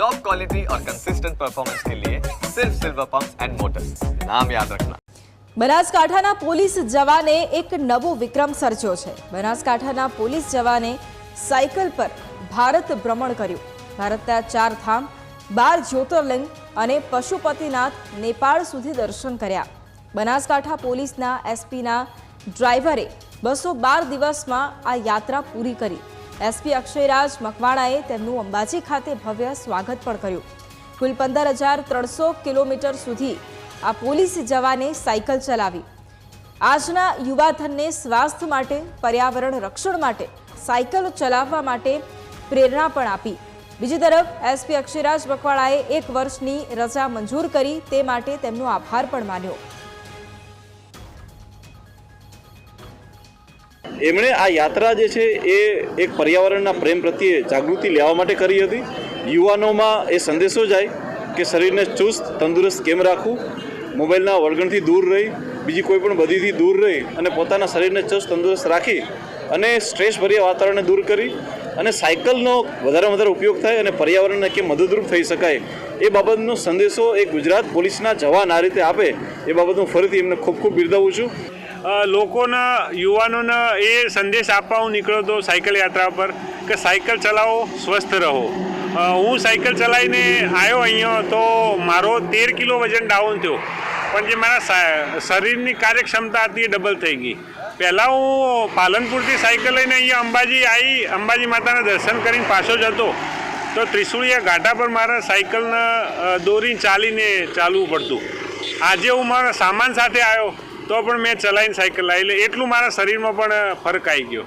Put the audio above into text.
Top quality और consistent performance के लिए सिर्फ सिल्वर पंप एंड मोटर्स नाम याद रखना બનાસકાંઠાના પોલીસ જવાને એક નવો વિક્રમ સર્જ્યો છે બનાસકાંઠાના પોલીસ જવાને સાયકલ પર ભારત ભ્રમણ કર્યું ભારતના ચાર ધામ બાર જ્યોતિર્લિંગ અને પશુપતિનાથ નેપાળ સુધી દર્શન કર્યા બનાસકાંઠા પોલીસના એસપીના ડ્રાઈવરે બસો બાર દિવસમાં આ યાત્રા પૂરી કરી એસપી અક્ષયરાજ મકવાણાએ તેમનું અંબાજી ખાતે ભવ્ય સ્વાગત પણ કર્યું. કુલ પંદર હજાર ત્રણસો કિલોમીટર સુધી આ પોલીસ જવાને સાયકલ ચલાવી. આજના યુવાધનને સ્વાસ્થ્ય માટે, પર્યાવરણ રક્ષણ માટે સાયકલ ચલાવવા માટે પ્રેરણા પણ આપી. બીજી તરફ, એસપી અક્ષયરાજ મકવાણાએ એક વર્ષની રજા મંજૂર કરી તે માટે તેમનો આભાર પણ માન્યો. એમણે આ યાત્રા જે છે એ એક પર્યાવરણના પ્રેમ પ્રત્યે જાગૃતિ લેવા માટે કરી હતી. યુવાનોમાં એ સંદેશો જાય કે શરીરને ચુસ્ત, તંદુરસ્ત કેમ રાખવું? મોબાઈલના વળગણથી દૂર રહી, બીજી કોઈ પણ બધીથી દૂર રહી અને પોતાના શરીરને ચુસ્ત, તંદુરસ્ત રાખી અને સ્ટ્રેસભર્યા વાતાવરણને દૂર કરી અને સાયકલનો વધારે વધારે ઉપયોગ થાય અને પર્યાવરણને કેમ મદદરૂપ થઈ શકાય એ બાબતનો સંદેશો એ ગુજરાત પોલીસના જવાન આ રીતે આપે એ બાબત હું ફરીથી એમને ખૂબ ખૂબ બિરદાવું છું. લોકોના, યુવાનોને એ સંદેશ આપવા હું નીકળ્યો હતો સાયકલ યાત્રા પર કે સાયકલ ચલાવો, સ્વસ્થ રહો. હું સાયકલ ચલાવીને આવ્યો અહીંયા તો મારો તેર કિલો વજન ડાઉન થયો. પણ જે મારા શરીરની કાર્યક્ષમતા હતી એ ડબલ થઈ ગઈ. પહેલાં હું પાલનપુરથી સાયકલ લઈને અહીંયા અંબાજી આવી અંબાજી માતાના દર્શન કરીને પાછો જતો તો ત્રિશુળિયા ઘાટા પર મારા સાયકલને દોરીને ચાલીને ચાલવું પડતું. આજે હું મારા સામાન સાથે આવ્યો તો પણ મેં ચલાવીને સાયકલ લાવી એટલે એટલું મારા શરીરમાં પણ ફરક આવી ગયો.